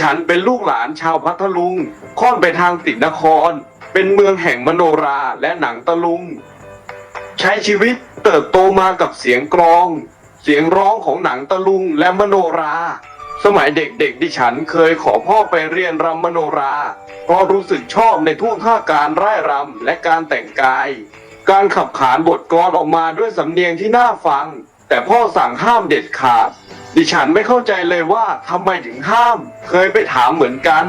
ฉันเป็นลูกหลานชาวพัทลุง ค่อนไปทางติดนคร เป็นเมืองแห่งมโนราและหนังตะลุง ใช้ชีวิตเติบโตมากับเสียงกลอง เสียงร้องของหนังตะลุงและมโนรา สมัยเด็กๆดิฉันเคยขอพ่อไปเรียนรำมโนราเพราะรู้สึกชอบในท่วงท่าการร่ายรำและการแต่งกาย การขับขานบทกลอนออกมาด้วยสำเนียงที่น่าฟัง แต่พ่อสั่งห้ามเด็ดขาด ดิฉันไม่เข้าใจเลยว่าทำไมถึงห้าม เคยไปถามเหมือนกัน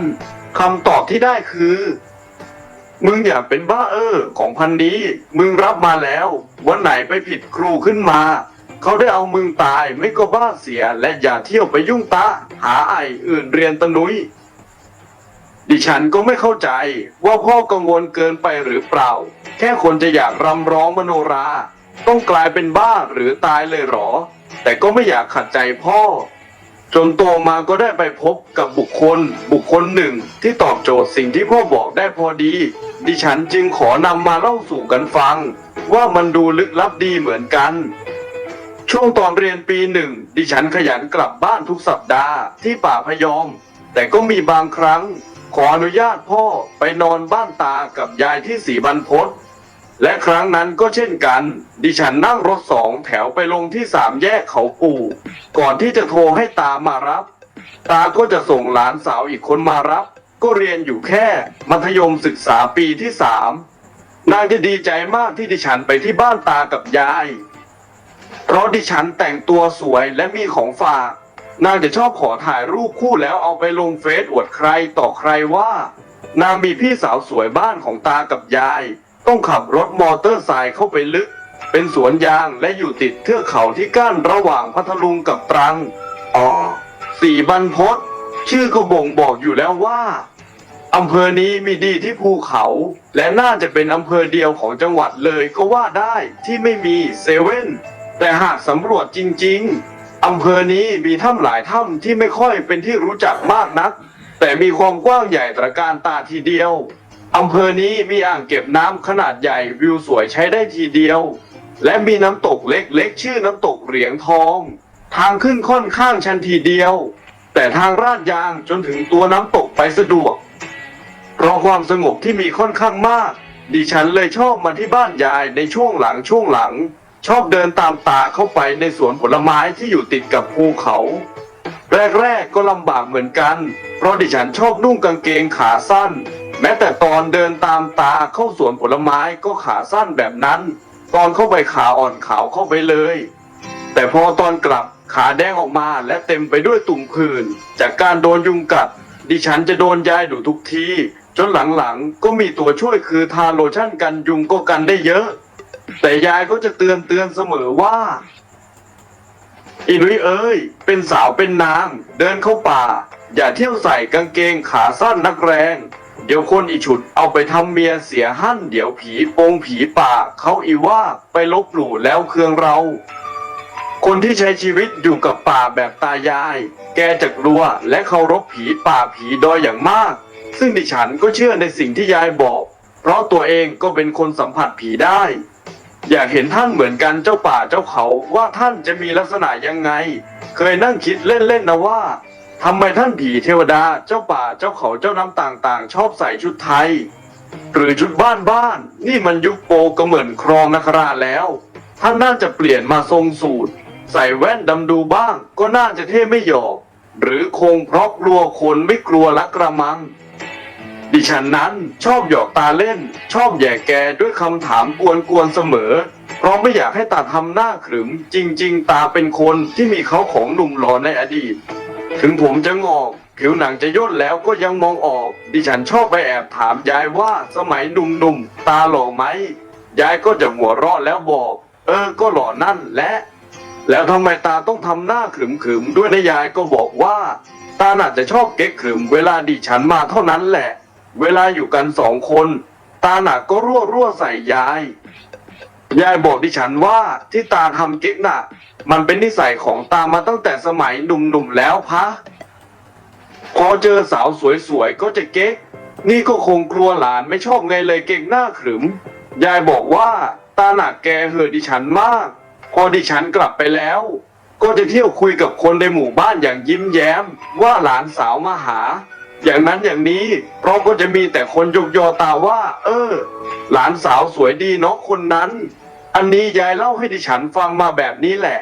คำตอบที่ได้คือ มึงอย่าเป็นบ้าเออของพันนี้ มึงรับมาแล้ว วันไหนไปผิดครูขึ้นมา เขาได้เอามึงตายไม่ก็บ้าเสีย และอย่าเที่ยวไปยุ่งตะ หาไออื่นเรียนตะนุยดิฉันก็ไม่เข้าใจว่าพ่อกังวลเกินไปหรือเปล่า แค่คนจะอยากรำร้องมโนรา ต้องกลายเป็นบ้าหรือตายเลยหรอ แต่ก็ไม่อยากขัดใจพ่อ จนโตมาก็ได้ไปพบกับบุคคล บุคคลหนึ่งที่ตอบโจทย์สิ่งที่พ่อบอกได้พอดี ดิฉันจึงขอนำมาเล่าสู่กันฟัง ว่ามันดูลึกลับดีเหมือนกัน ช่วงตอนเรียนปีหนึ่งดิฉันขยันกลับบ้านทุกสัปดาห์ที่ป่าพยอม แต่ก็มีบางครั้ง ขออนุญาตพ่อไปนอนบ้านตากับยายที่สีบรรพต และครั้งนั้นก็เช่นกัน ดิฉันนั่งรถสองแถวไปลงที่สามแยกเขาปู่ ก่อนที่จะโทรให้ตามารับ ตาก็จะส่งหลานสาวอีกคนมารับ ก็เรียนอยู่แค่ มัธยมศึกษาปีที่สามนางจะดีใจมากที่ดิฉันไปที่บ้านตากับยาย เพราะดิฉันแต่งตัวสวยและมีของฝาก นางจะชอบขอถ่ายรูปคู่แล้วเอาไปลงเฟซอวดใครต่อใครว่า นางมีพี่สาวสวยบ้านของตากับยาย ต้องขับรถมอเตอร์ไซค์เข้าไปลึก เป็นสวนยางและอยู่ติดเทือกเขาที่กั้นระหว่างพัทลุงกับตรัง อ๋อ สี่บรรพตชื่อก็บ่งบอกอยู่แล้วว่าอำเภอนี้มีดีที่ภูเขา และน่าจะเป็นอำเภอเดียวของจังหวัดเลยก็ว่าได้ที่ไม่มีเซเว่นแต่หากสำรวจจริง ๆอำเภอนี้มีถ้ำหลายถ้ำที่ไม่ค่อยเป็นที่รู้จักมากนัก แต่มีความกว้างใหญ่ตระการตาทีเดียว อำเภอนี้มีอ่างเก็บน้ำขนาดใหญ่วิวสวยใช้ได้ทีเดียว และมีน้ำตกเล็กๆ ชื่อน้ำตกเหรียงทอง ทางขึ้นค่อนข้างชันทีเดียว แต่ทางราดยางจนถึงตัวน้ำตกไปสะดวก เพราะความสงบที่มีค่อนข้างมาก ดิฉันเลยชอบมาที่บ้านยายในช่วงหลังช่วงหลัง ชอบเดินตามตาเข้าไปในสวนผลไม้ที่อยู่ติดกับภูเขาแรกๆก็ลำบากเหมือนกัน เพราะดิฉันชอบนุ่งกางเกงขาสั้น แม้แต่ตอนเดินตามตาเข้าสวนผลไม้ก็ขาสั้นแบบนั้น ตอนเข้าไปขาอ่อนขาวเข้าไปเลย แต่พอตอนกลับขาแดงออกมาและเต็มไปด้วยตุ่มผื่นจากการโดนยุงกัด ดิฉันจะโดนยายดุทุกที จนหลังๆ ก็มีตัวช่วยคือทาโลชั่นกันยุงก็กันได้เยอะ แต่ยายก็จะเตือนเตือนเสมอว่าอีนุ้ยเอ้ย เป็นสาวเป็นนาง เดินเข้าป่า อย่าเที่ยวใส่กางเกงขาสั้นนักแรง เดี๋ยวคนอีฉุดเอาไปทำเมียเสียหั่นเดี๋ยวผีโปงผีป่าเขาอีว่าไปลบหลู่แล้วเคืองเรา คนที่ใช้ชีวิตอยู่กับป่าแบบตายาย แกจะกลัวและเคารพผีป่าผีดอยอย่างมาก ซึ่งดิฉันก็เชื่อในสิ่งที่ยายบอก เพราะตัวเองก็เป็นคนสัมผัสผีได้ อยากเห็นท่านเหมือนกันเจ้าป่าเจ้าเขาว่าท่านจะมีลักษณะยังไง เคยนั่งคิดเล่นๆนะว่า ทำไมท่านผีเทวดาเจ้าป่าเจ้าเขาเจ้าน้ำต่างๆ ชอบใส่ชุดไทย หรือชุดบ้านบ้าน นี่มันยุคโปกระเหมือนครองนคราชแล้ว ท่านน่าจะเปลี่ยนมาทรงสูตร ใส่แว่นดำดูบ้าง ก็น่าจะเท่ไม่หยอกหรือคงเพราะกลัวคนไม่กลัวลักกระมัง ดิฉันนั้นชอบหยอกตาเล่น ชอบแย่แกด้วยคำถามกวนๆเสมอ เพราะไม่อยากให้ตาทำหน้าขรึม จริง ๆ ตาเป็นคนที่มีเขาของหนุ่มหล่อในอดีต ถึงผมจะงอกผิวหนังจะย่นแล้วก็ยังมองออก ดิฉันชอบไปแอบถามยายว่าสมัยหนุ่มๆตาหล่อไหมยายก็จะหัวเราะแล้วบอก เออก็หล่อนั่นและ แล้วทำไมตาต้องทำหน้าขรึมๆด้วยนะยายก็บอกว่าตาน่าจะชอบเก๊กขึมเวลาดิฉันมาเท่านั้นแหละ เวลาอยู่กันสองคน ตาหนักก็รั่วรั่วๆใส่ยาย ยายบอกดิฉันว่าที่ตาทำเก๊กน่ะ มันเป็นนิสัยของตามาตั้งแต่สมัยหนุ่มๆแล้วพะพอเจอสาวสวยๆก็จะเก๊ก นี่ก็คงกลัวหลานไม่ชอบไงเลยเก่งหน้าขรึม ยายบอกว่าตาหนักแกเหอดิฉันมาก พอดิฉันกลับไปแล้ว ก็จะเที่ยวคุยกับคนในหมู่บ้านอย่างยิ้มแย้ม ว่าหลานสาวมาหา อย่างนั้นอย่างนี้เพราะก็จะมีแต่คนยกยอตาว่า เออ หลานสาวสวยดีเนาะคนนั้น อันนี้ยายเล่าให้ดิฉันฟังมาแบบนี้แหละ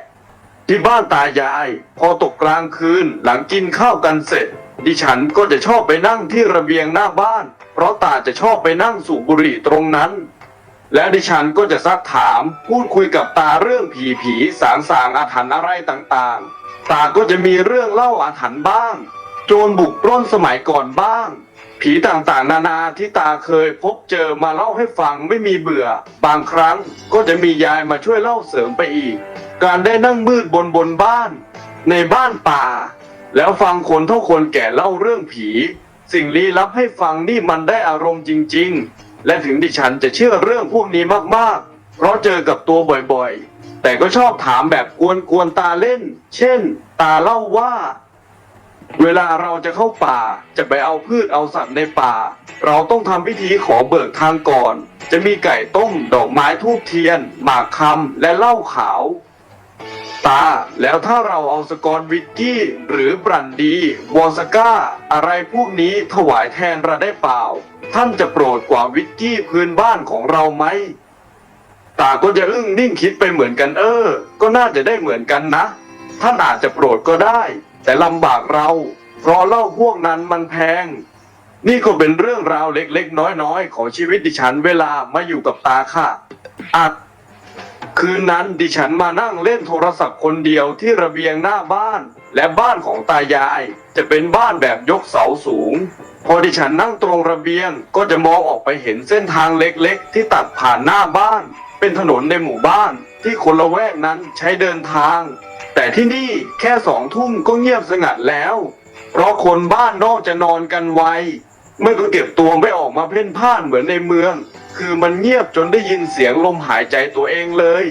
ที่บ้านตายาย พอตกกลางคืนหลังกินข้าวกันเสร็จ ดิฉันก็จะชอบไปนั่งที่ระเบียงหน้าบ้าน เพราะตาจะชอบไปนั่งสูบบุหรี่ตรงนั้น แล้วดิฉันก็จะซักถามพูดคุยกับตาเรื่องผีผีสางสางอาถรรพ์อะไรต่างๆ ตาก็จะมีเรื่องเล่าอาถรรพ์บ้าง โจรบุกปล้นสมัยก่อนบ้าง ผีต่างๆ นานาที่ตาเคยพบเจอมาเล่าให้ฟังไม่มีเบื่อ บางครั้งก็จะมียายมาช่วยเล่าเสริมไปอีก การได้นั่งมืดบนบนบ้าน ในบ้านป่า แล้วฟังคนเท่าคนแก่เล่าเรื่องผี สิ่งลี้ลับให้ฟังนี่มันได้อารมณ์จริง ๆ และถึงดิฉันจะเชื่อเรื่องพวกนี้มากๆ เพราะเจอกับตัวบ่อยๆ แต่ก็ชอบถามแบบกวนๆตาเล่น เช่น ตาเล่าว่า เวลาเราจะเข้าป่าจะไปเอาพืชเอาสัตว์ในป่า เราต้องทำพิธีขอเบิกทางก่อน จะมีไก่ต้มดอกไม้ทูบเทียน หมากคำและเหล้าขาว ตา แล้วถ้าเราเอาสกอร์วิสกี้ หรือบรันดี วอสก้า อะไรพวกนี้ถวายแทนเราได้เปล่า ท่านจะโปรดกว่าวิสกี้พื้นบ้านของเราไหมตาก็จะอึ้งนิ่งคิดไปเหมือนกันเออ ก็น่าจะได้เหมือนกันนะ ท่านอาจจะโปรดก็ได้ แต่ลำบากเราเพราะเหล้าพวกนั้นมันแพง นี่ก็เป็นเรื่องราวเล็กๆ น้อยๆ ของชีวิตดิฉันเวลามาอยู่กับตาค่ะอัดคืนนั้นดิฉันมานั่งเล่นโทรศัพท์คนเดียวที่ระเบียงหน้าบ้าน และบ้านของตายาย จะเป็นบ้านแบบยกเสาสูง พอดิฉันนั่งตรงระเบียงก็จะมองออกไปเห็นเส้นทางเล็กๆ ที่ตัดผ่านหน้าบ้าน เป็นถนนในหมู่บ้าน ที่คนละแวกนั้นใช้เดินทาง แต่ที่นี่แค่สองทุ่มก็เงียบสงัดแล้ว เพราะคนบ้านนอกจะนอนกันไวเมื่อก็เก็บตัวไม่ออกมาเพ่นพ่านเหมือนในเมือง คือมันเงียบจนได้ยินเสียงลมหายใจตัวเองเลย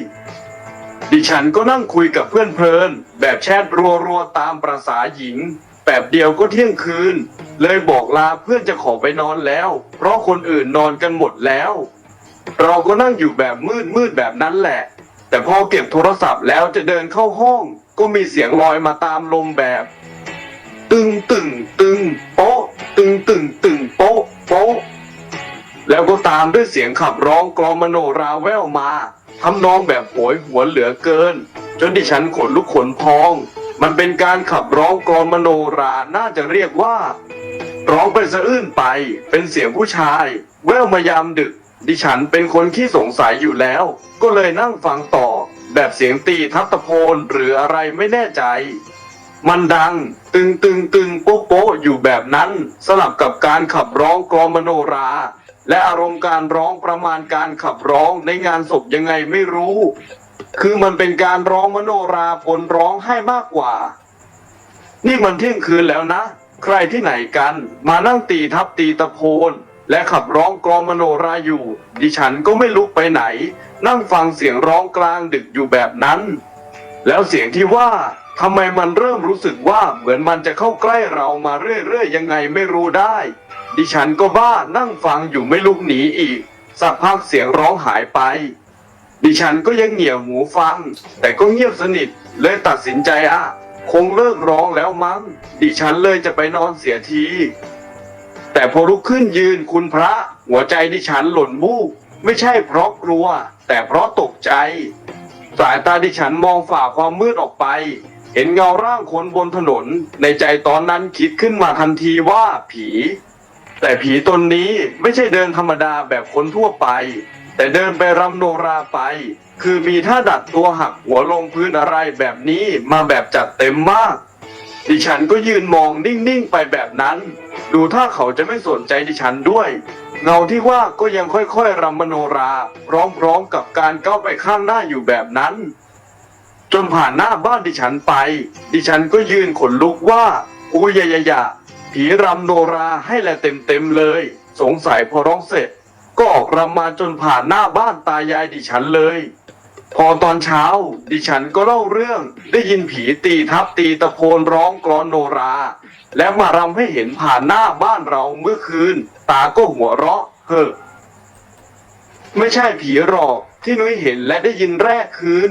ดิฉันก็นั่งคุยกับเพื่อนเพลิน แบบแชทรัวๆตามประษาหญิงแบบเดียวก็เที่ยงคืน เลยบอกลาเพื่อนจะขอไปนอนแล้ว เพราะคนอื่นนอนกันหมดแล้ว เราก็นั่งอยู่แบบมืดมืดๆแบบนั้นแหละ แต่พอเก็บโทรศัพท์แล้วจะเดินเข้าห้อง ก็มีเสียงลอยมาตามลมแบบ ตึงตึงตึงโป๊ะตึงตึงตึงโป๊ะโป๊ะแล้วก็ตามด้วยเสียงขับร้องกลอมโนราแววมาทำนองแบบโหยหวนเหลือเกิน จนดิฉันขนลุกขนพอง มันเป็นการขับร้องกลองมโนราน่าจะเรียกว่า ร้องไปสะอื้นไปเป็นเสียงผู้ชาย แววมายามดึก ดิฉันเป็นคนขี้สงสัยอยู่แล้ว ก็เลยนั่งฟังต่อ แบบเสียงตีทับตะโพนหรืออะไรไม่แน่ใจ มันดัง ตึงตึงตึงโป๊ะโป๊ะอยู่แบบนั้น สลับกับการขับร้องกลองมโนรา และอารมณ์การร้องประมาณการขับร้องในงานศพยังไงไม่รู้ คือมันเป็นการร้องมโนราผลร้องให้มากกว่า นี่มันเที่ยงคืนแล้วนะ ใครที่ไหนกัน มานั่งตีทับตีตะโพน และขับร้องกลองมโนราอยู่ ดิฉันก็ไม่ลุกไปไหน นั่งฟังเสียงร้องกลางดึกอยู่แบบนั้น แล้วเสียงที่ว่าทำไมมันเริ่มรู้สึกว่าเหมือนมันจะเข้าใกล้เรามาเรื่อยๆยังไงไม่รู้ได้ ดิฉันก็บ้านั่งฟังอยู่ไม่ลุกหนีอีก สักพักเสียงร้องหายไป ดิฉันก็ยังเหงี่ยวหูฟัง แต่ก็เงียบสนิทเลยตัดสินใจอะ คงเลิกร้องแล้วมั้ง ดิฉันเลยจะไปนอนเสียที แต่พอลุกขึ้นยืนคุณพระ หัวใจดิฉันหล่นบูบไม่ใช่เพราะกลัว แต่เพราะตกใจ สายตาดิฉันมองฝ่าความมืดออกไป เห็นเงาร่างคนบนถนน ในใจตอนนั้นคิดขึ้นมาทันทีว่าผี แต่ผีตนนี้ไม่ใช่เดินธรรมดาแบบคนทั่วไป แต่เดินไปรำโนราไป คือมีท่าดัดตัวหักหัวลงพื้นอะไรแบบนี้มาแบบจัดเต็มมาก ดิฉันก็ยืนมองนิ่งๆไปแบบนั้น ดูถ้าเขาจะไม่สนใจดิฉันด้วย เงาที่ว่าก็ยังค่อยๆรำมโนราพร้อมๆกับการก้าวไปข้างหน้าอยู่แบบนั้น จนผ่านหน้าบ้านดิฉันไป ดิฉันก็ยืนขนลุกว่าอุยยะยะยผีรำโนราให้แลเต็มๆเลย สงสัยพอร้องเสร็จ ก็ออกรำมาจนผ่านหน้าบ้านตายายดิฉันเลย พอตอนเช้า ดิฉันก็เล่าเรื่องได้ยินผีตีทับตีตะโพนร้องกลอนโนรา และมารำให้เห็นผ่านหน้าบ้านเราเมื่อคืน ตาก็หัวเราะเฮ้อไม่ใช่ผีหรอกที่นุ้ยเห็นและได้ยินแรกคืน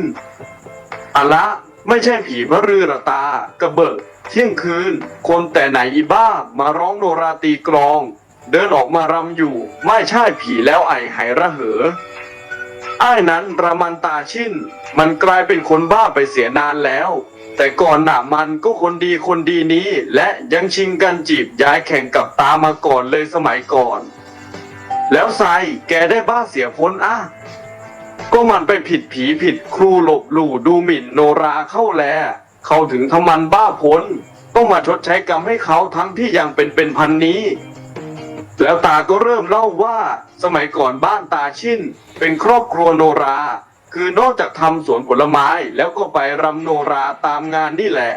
อะละไม่ใช่ผีพระรือระตากระเบิดเที่ยงคืน คนแต่ไหนอีบ้ามาร้องโนราตีกลอง เดินออกมารำอยู่ ไม่ใช่ผีแล้วไอหายระเหอ อ้ายนั้นระมันตาชินมันกลายเป็นคนบ้าไปเสียนานแล้ว แต่ก่อนหน้ามันก็คนดีคนดีนี้ และยังชิงกันจีบย้ายแข่งกับตามาก่อนเลยสมัยก่อน แล้วไซแกได้บ้าเสียพ้นอะก็มันไปผิดผีผิดครูหลบหลู่ดูหมิ่นโนราเข้าแล เขาถึงทำมันบ้าพ้น ต้องมาชดใช้กรรมให้เขาทั้งที่ยังเป็นเป็นพันนี้ แล้วตาก็เริ่มเล่าว่าสมัยก่อนบ้านตาชินเป็นครอบครัวโนรา คือนอกจากทำสวนผลไม้แล้วก็ไปรำโนราตามงานนี่แหละ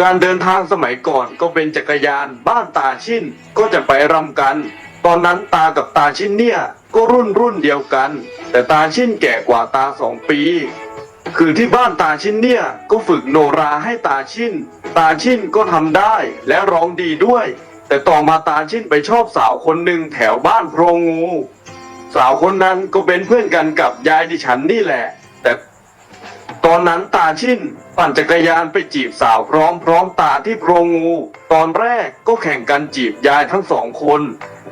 การเดินทางสมัยก่อนก็เป็นจักรยานบ้านตาชินก็จะไปรำกัน ตอนนั้นตากับตาชินเนี่ยก็รุ่นรุ่นเดียวกัน แต่ตาชินแก่กว่าตาสองปี คือที่บ้านตาชินเนี่ยก็ฝึกโนราให้ตาชินตาชินก็ทำได้และร้องดีด้วย แต่ต่อมาตาชินไปชอบสาวคนหนึ่งแถวบ้านโพรงงู สาวคนนั้นก็เป็นเพื่อนกันกับยายดิฉันนี่แหละ แต่ตอนนั้นตาชินปั่นจักรยานไปจีบสาวพร้อมพร้อมตาที่โพรงงู ตอนแรกก็แข่งกันจีบยายทั้งสองคน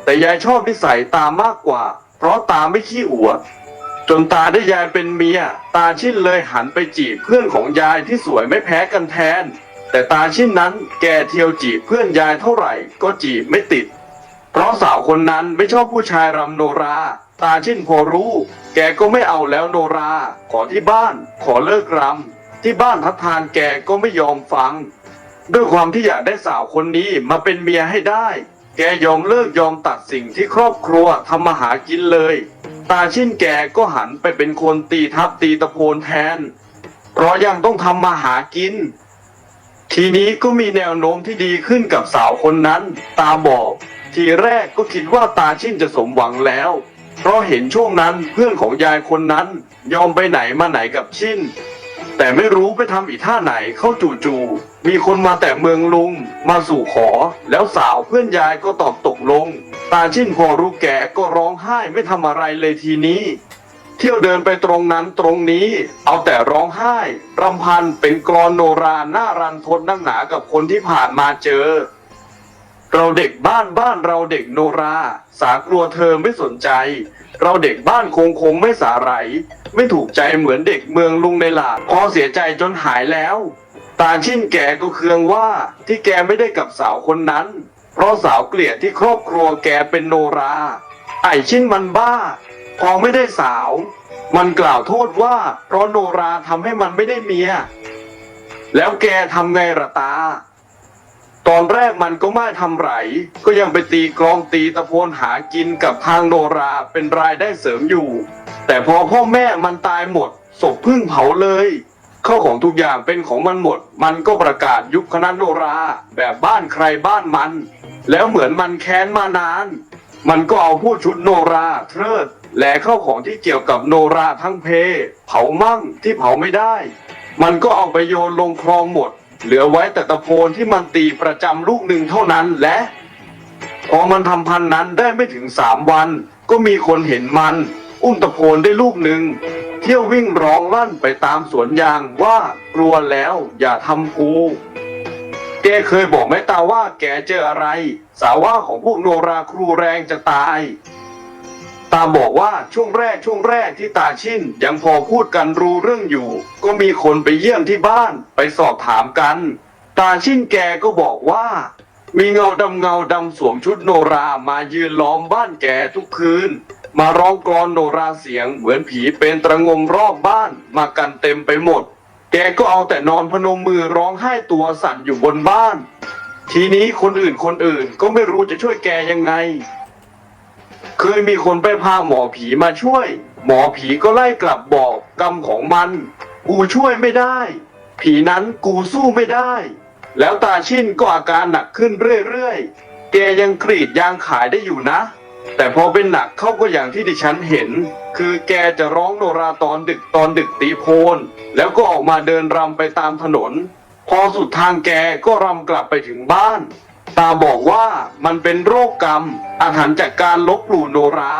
แต่ยายชอบนิสัยตามากกว่า เพราะตาไม่ขี้อวดจนตาได้ยายเป็นเมีย ตาชินเลยหันไปจีบเพื่อนของยายที่สวยไม่แพ้กันแทน แต่ตาชินนั้นแกเที่ยวจีบเพื่อนยายเท่าไหร่ก็จีบไม่ติด เพราะสาวคนนั้นไม่ชอบผู้ชายรำโนรา ตาชินพอรู้ แกก็ไม่เอาแล้วโนรา ขอที่บ้าน ขอเลิกรำที่บ้านทัดทานแกก็ไม่ยอมฟัง ด้วยความที่อยากได้สาวคนนี้มาเป็นเมียให้ได้ แกยอมเลิกยอมตัดสิ่งที่ครอบครัวทำมาหากินเลย ตาชินแกก็หันไปเป็นคนตีทับตีตะโพนแทน เพราะยังต้องทำมาหากิน ทีนี้ก็มีแนวโน้มที่ดีขึ้นกับสาวคนนั้น ตาบอก ทีแรกก็คิดว่าตาชินจะสมหวังแล้ว เพราะเห็นช่วงนั้นเพื่อนของยายคนนั้น ยอมไปไหนมาไหนกับชินแต่ไม่รู้ไปทำอีท่าไหนเข้าจู่ๆมีคนมาแต่เมืองลุงมาสู่ขอ แล้วสาวเพื่อนยายก็ตอบตกลง ตาชินพอรู้แก่ก็ร้องไห้ไม่ทำอะไรเลยทีนี้ เที่ยวเดินไปตรงนั้นตรงนี้ เอาแต่ร้องไห้รำพันเป็นกรอนโนราหน้ารันทดนักหนากับคนที่ผ่านมาเจอ เราเด็กบ้านบ้านเราเด็กโนรา สากลัวเธอไม่สนใจ เราเด็กบ้านคงคงไม่สาไหรไม่ถูกใจเหมือนเด็กเมืองลุงในหลาดพอเสียใจจนหายแล้วตาชินแกก็เคืองว่าที่แกไม่ได้กับสาวคนนั้น เพราะสาวเกลียดที่ครอบครัวแกเป็นโนรา ไอชินมันบ้า พอไม่ได้สาว มันกล่าวโทษว่า เพราะโนราทำให้มันไม่ได้เมีย แล้วแกทำไงละตา ตอนแรกมันก็ไม่ทำไร ก็ยังไปตีกลองตีตะโพนหากินกับทางโนราเป็นรายได้เสริมอยู่ แต่พอพ่อแม่มันตายหมดศพพึ่งเผาเลยข้าของทุกอย่างเป็นของมันหมด มันก็ประกาศยุบคณะโนรา แบบบ้านใครบ้านมัน แล้วเหมือนมันแค้นมานาน มันก็เอาผู้ชุดโนราเทิด และเข้าของที่เกี่ยวกับโนราทั้งเพ เผามั่งที่เผาไม่ได้ มันก็เอาไปโยนลงคลองหมด เหลือไว้แต่ตะโพนที่มันตีประจำลูกหนึ่งเท่านั้นและพอมันทำพันนั้นได้ไม่ถึงสามวัน ก็มีคนเห็นมัน อุ้มตะโพนได้ลูกหนึ่งเที่ยววิ่งร้องลั่นไปตามสวนยางว่ากลัวแล้วอย่าทำกูแกเคยบอกแม่ตาว่าแกเจออะไร สาว่าของพวกโนราครูแรงจะตาย ตาบอกว่าช่วงแรกช่วงแรกที่ตาชินยังพอพูดกันรู้เรื่องอยู่ ก็มีคนไปเยี่ยมที่บ้านไปสอบถามกัน ตาชินแกก็บอกว่า มีเงาดำเงาดำสวมชุดโนรามายืนล้อมบ้านแกทุกคืน มาร้องกลอนโนราเสียงเหมือนผีเป็นตระงมรอบบ้านมากันเต็มไปหมด แกก็เอาแต่นอนพนมมือร้องไห้ตัวสั่นอยู่บนบ้าน ทีนี้คนอื่นคนอื่นก็ไม่รู้จะช่วยแกยังไง เคยมีคนไปพาหมอผีมาช่วย หมอผีก็ไล่กลับบอกกรรมของมัน กูช่วยไม่ได้ ผีนั้นกูสู้ไม่ได้ แล้วตาชินก็อาการหนักขึ้นเรื่อยๆ แกยังกรีดยางขายได้อยู่นะ แต่พอเป็นหนักเขาก็อย่างที่ดิฉันเห็น คือแกจะร้องโนราตอนดึกตอนดึกตีโพนแล้วก็ออกมาเดินรำไปตามถนน พอสุดทางแกก็รำกลับไปถึงบ้าน ตาบอกว่ามันเป็นโรคกรรมอาหารจากการลบหลู่โนรา